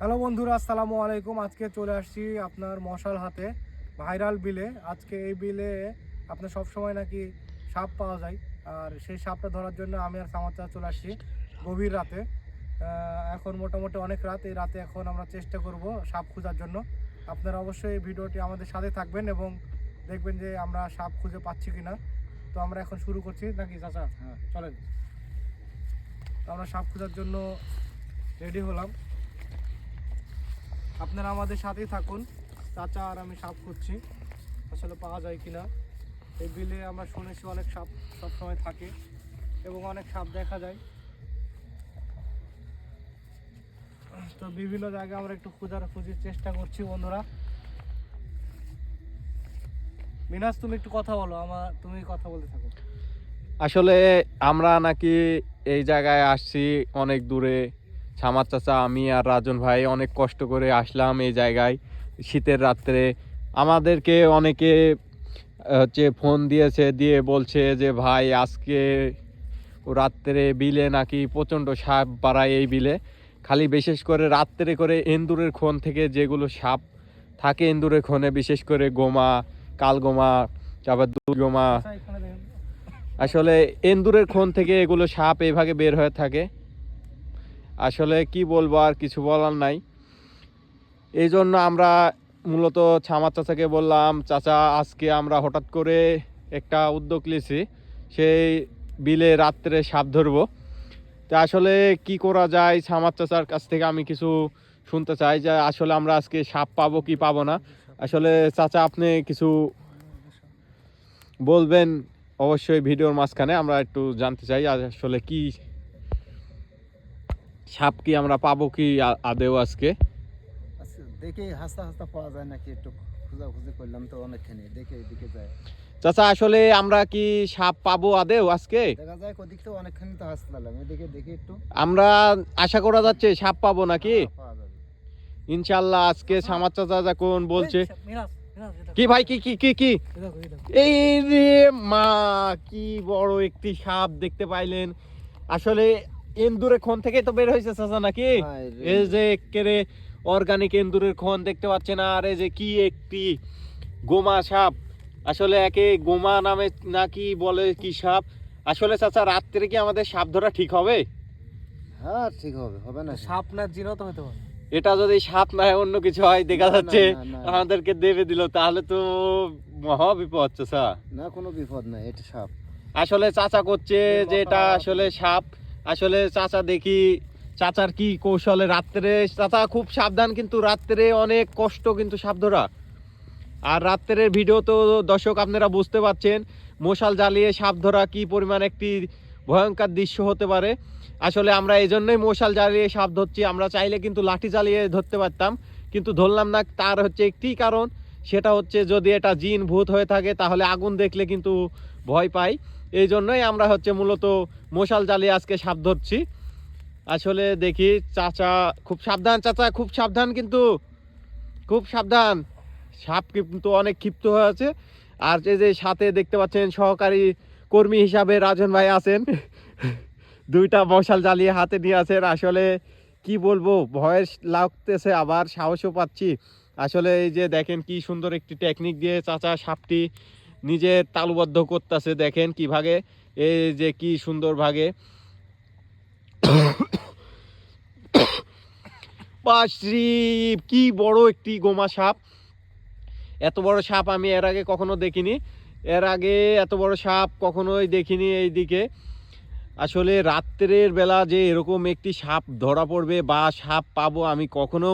Hello বন্ধুরা আসসালামু আলাইকুম। আজকে চলে আসছি আপনার মশাল হাতে ভাইরাল বিলে। আজকে এই বিলে আপনার সব সময় নাকি সাপ পাওয়া যায়। আর সেই সাপটা ধরার জন্য আমি আর সামাচার চলে আসছি গভীর রাতে। এখন মোটামুটি অনেক রাত এই রাতে এখন আমরা চেষ্টা করব সাপ খোঁজার জন্য। আপনারা অবশ্যই এই ভিডিওটি আমাদের সাথে থাকবেন এবং দেখবেন যে আমরা সাপ খুঁজে পাচ্ছি কিনা। তো আমরা এখন শুরু করছি। নাকি চাচা? হ্যাঁ চলেন। তো আমরা সাপ খোঁজার জন্য রেডি হলাম। আপনারা আমাদের সাথেই থাকুন। চাচা আর আমি সাপ খুঁজছি, আসলে পাওয়া যায় কিনা। এই বিলে আমরা শুনেছি অনেক সাপ সবসময় থাকে এবং অনেক সাপ দেখা যায়। তো বিভিন্ন জায়গায় আমরা একটু খোঁজার খুঁজির চেষ্টা করছি বন্ধুরা। মিনাস, তুমি একটু কথা বলো, আমার তুমি কথা বলতে থাকো। আসলে আমরা নাকি এই জায়গায় আসছি অনেক দূরে। ছামার চাচা আমি আর রাজন ভাই অনেক কষ্ট করে আসলাম এই জায়গায় শীতের রাত্রে। আমাদেরকে অনেকে হচ্ছে ফোন দিয়েছে দিয়ে বলছে যে ভাই আজকে রাত্রে বিলে নাকি প্রচণ্ড সাপ বাড়ায় এই বিলে। খালি বিশেষ করে রাত্রে করে এন্দুরের খন থেকে যেগুলো সাপ থাকে এন্দুরের খনে বিশেষ করে গোমা কালগোমা তারপর দুর্গমা আচ্ছা আসলে এন্দুরের খন থেকে এগুলো সাপ এইভাবে বের হয়ে থাকে। আসলে কি বলব আর কিছু বলার নাই। এই জন্য আমরা মূলত ছামার চাচাকে বললাম, চাচা, আজকে আমরা হঠাৎ করে একটা উদ্যোগ নিয়েছি, সেই বিলে রাত্রে সাপ ধরবো। তো আসলে কি করা যায়? ছামার চাচার কাছ থেকে আমি কিছু শুনতে চাই যে আসলে আমরা আজকে সাপ পাবো কি পাবো না। আসলে চাচা, আপনি কিছু বলবেন অবশ্যই ভিডিওর মাঝখানে, আমরা একটু জানতে চাই আসলে কি সাপ কি আমরা পাবো কি আদেও আজকে? আচ্ছা দেখে হাসতে হাসতে পাওয়া যায় নাকি? একটু খোঁজাখুঁজি করলাম তো অনেকখানি দেখে এদিকে যায়। চাচা আসলে আমরা কি সাপ পাবো আদেও আজকে? দেখা যায় ওদিক তো অনেকখানি তো হাসতে এদিকে দেখি একটু। আমরা আশা করা যাচ্ছে সাপ পাবো নাকি? হ্যাঁ, ইনশাল্লাহ আজকে সামার চাচা যখন বলছে কি ভাই কি কি কি কি? এই রে মা কি বড় একটি সাপ দেখতে পাইলেন। আসলে এন্দুরে খন থেকে তো বের হয়েছে চাচা নাকি? এই যে একেবারে অর্গানিক এন্দুরের খন দেখতে পাচ্ছেন আর এই যে কি একটি গোমা সাপ। আসলে একে গোমা নামে নাকি বলে কি সাপ? আসলে চাচা রাত্রে কি আমাদের সাপ ধরা ঠিক হবে? হ্যাঁ ঠিক হবে হবে না। সাপ না জিনও তো হতে পারে। এটা যদি সাপ না হয় অন্য কিছু হয় দেখা না, না, যাচ্ছে না, না। আমাদেরকে দেবে দিল তাহলে তো মহা বিপদ চাচা। না কোনো বিপদ নাই এটা সাপ। আসলে চাচা করছে যে এটা আসলে সাপ। আসলে চাচা দেখি চাচার কি কৌশলে রাত্রে, চাচা খুব সাবধান কিন্তু রাত্রে অনেক কষ্ট কিন্তু সাপ ধরা আর রাত্রের ভিডিও তো দর্শক আপনারা বুঝতে পারছেন, মশাল জ্বালিয়ে সাপ ধরা কি পরিমাণ একটি ভয়ঙ্কর দৃশ্য হতে পারে। আসলে আমরা এই জন্যই মশাল জ্বালিয়ে সাপ ধরছি আমরা চাইলে কিন্তু লাঠি জ্বালিয়ে ধরতে পারতাম, কিন্তু ধরলাম না। তার হচ্ছে একটি কারণ, সেটা হচ্ছে যদি এটা জিন ভূত হয়ে থাকে, তাহলে আগুন দেখলে কিন্তু ভয় পাই। এই জন্যই আমরা হচ্ছে মূলত মশাল জ্বালিয়ে আজকে সাপ ধরছি। আসলে দেখি চাচা খুব সাবধান চাচা, খুব সাবধান কিন্তু, খুব সাবধান। সাপ কিন্তু অনেক ক্ষিপ্ত হয়ে আছে। আর এই যে সাথে দেখতে পাচ্ছেন সহকারী কর্মী হিসাবে রাজন ভাই আছেন। দুইটা মশাল জ্বালিয়ে হাতে নিয়ে আছেন। আসলে কি বলব, ভয় লাগতেছে আবার, সাহসও পাচ্ছি। আসলে এই যে দেখেন কি সুন্দর একটি টেকনিক দিয়ে চাচা সাপটি নিজে তালুবদ্ধ করতেছে, দেখেন কি ভাগে, এই যে কি সুন্দর ভাগে। কি বড় একটি গোমা সাপ। এত বড় সাপ আমি এর আগে কখনো দেখিনি। এর আগে এত বড় সাপ কখনোই দেখিনি এই দিকে আসলে রাত্রের বেলা যে এরকম একটি সাপ ধরা পড়বে বা সাপ পাবো আমি কখনো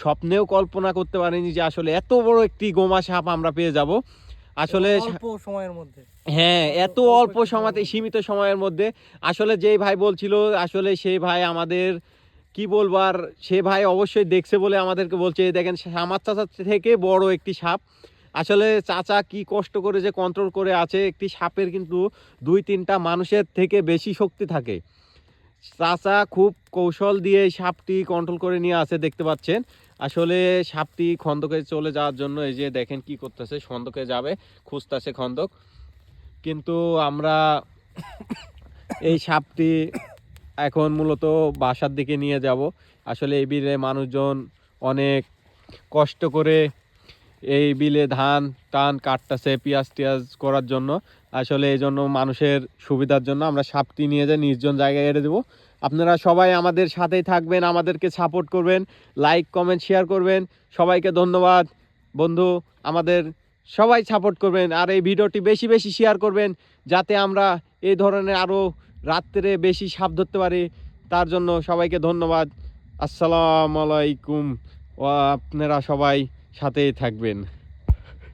স্বপ্নেও কল্পনা করতে পারিনি যে আসলে এত বড় একটি গোমা সাপ আমরা পেয়ে যাব। আসলে অল্প সময়ের মধ্যে। হ্যাঁ এত অল্প সময়তে সীমিত সময়ের মধ্যে। আসলে যেই ভাই বলছিল আসলে সেই ভাই আমাদের কি বলব আর সে ভাই অবশ্যই দেখছে বলে আমাদেরকে বলছে। দেখেন আমার চাচা থেকে বড় একটি সাপ। আসলে চাচা কি কষ্ট করে যে কন্ট্রোল করে আছে একটি সাপের কিন্তু দুই তিনটা মানুষের থেকে বেশি শক্তি থাকে। চাচা খুব কৌশল দিয়ে সাপটি কন্ট্রোল করে নিয়ে আসে দেখতে পাচ্ছেন। আসলে সাপটি খন্দকে চলে যাওয়ার জন্য এই যে দেখেন কি করতেছে, খন্দকে যাবে, খুঁজতেছে খন্দক। কিন্তু আমরা এই সাপটি এখন মূলত বাসার দিকে নিয়ে যাব। আসলে এই বিলে মানুষজন অনেক কষ্ট করে এই বিলে ধান, টান, কাটতেছে, পেঁয়াজ টিয়াজ করার জন্য। আসলে এই জন্য মানুষের সুবিধার জন্য আমরা সাপটি নিয়ে যাই নির্জন জায়গায় এড়ে দেবো। আপনারা সবাই আমাদের সাথেই থাকবেন, আমাদেরকে সাপোর্ট করবেন লাইক কমেন্ট শেয়ার করবেন। সবাইকে ধন্যবাদ। বন্ধু, আমাদের সবাই সাপোর্ট করবেন আর এই ভিডিওটি বেশি বেশি শেয়ার করবেন যাতে আমরা এই ধরনের আরও রাত্রে বেশি সাপ ধরতে পারি। তার জন্য সবাইকে ধন্যবাদ। আসসালামু আলাইকুম। ও আপনারা সবাই সাথেই থাকবেন।